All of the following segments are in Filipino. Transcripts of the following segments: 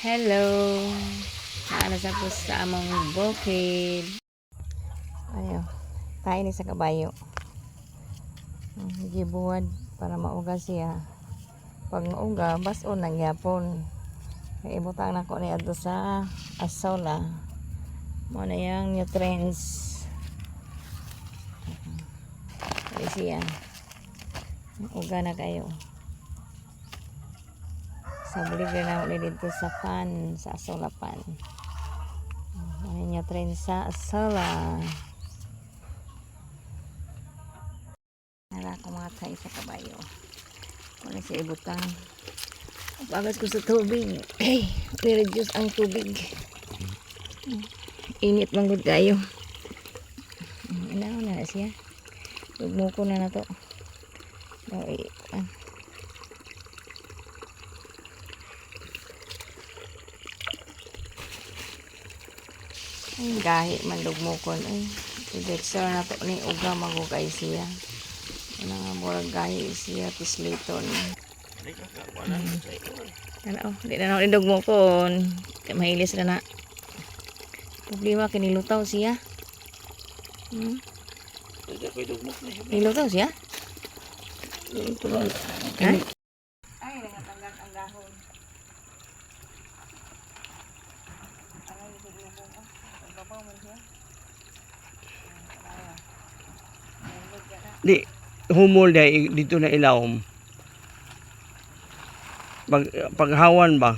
Hello. Naala sa po sa among bukid. Ayo. Tayo ni sa kabayo. Gibuwad para mauga siya. Pag mauga, baso nang yapon. Ibutang na ko ni adto sa asola. Mo na yung nutrients. Kaya siya. Uga na kayo. Sa bulig na ulit dito sa pan, sa asola pan. Ano niya train sa asola. Nara ko mga tayo sa kabayo. Wala siya ibutang. Bagas ko sa tubig. Ay, reduce ang tubig. Init man gud kayo. Inaw na siya. Tugmuko na na to. Oh, Ay, gahi man lugmukon. Ay, i-dexter na to ni Uga magugay siya. Ano nga, murag gahi siya, tisliton. Ano, oh, di na ako nilugmukon. Mahilis na na. Problema, kinilutaw siya. Hmm? Nilutaw siya? Ha? Ay, nangatanggap ang dahon. Di, humol dahil dito na ilawom. Pag, paghawan ba?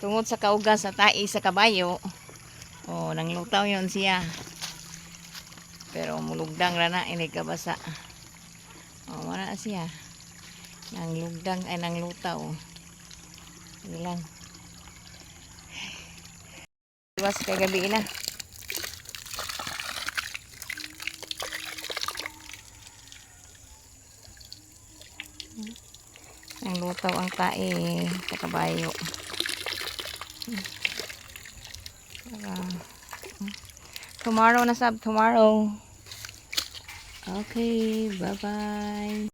Tungod sa kaugas sa tai sa kabayo. Oh, nanglutaw yon siya. Pero mulugdang ra na ini kabasa. Oh, wala siya. Nanglugdang ay nanglutaw. Sige lang. Iwas kay gabi na. Ang lutaw ang tae sa kabayo. Para- Tomorrow na sab, tomorrow. Okay, bye-bye.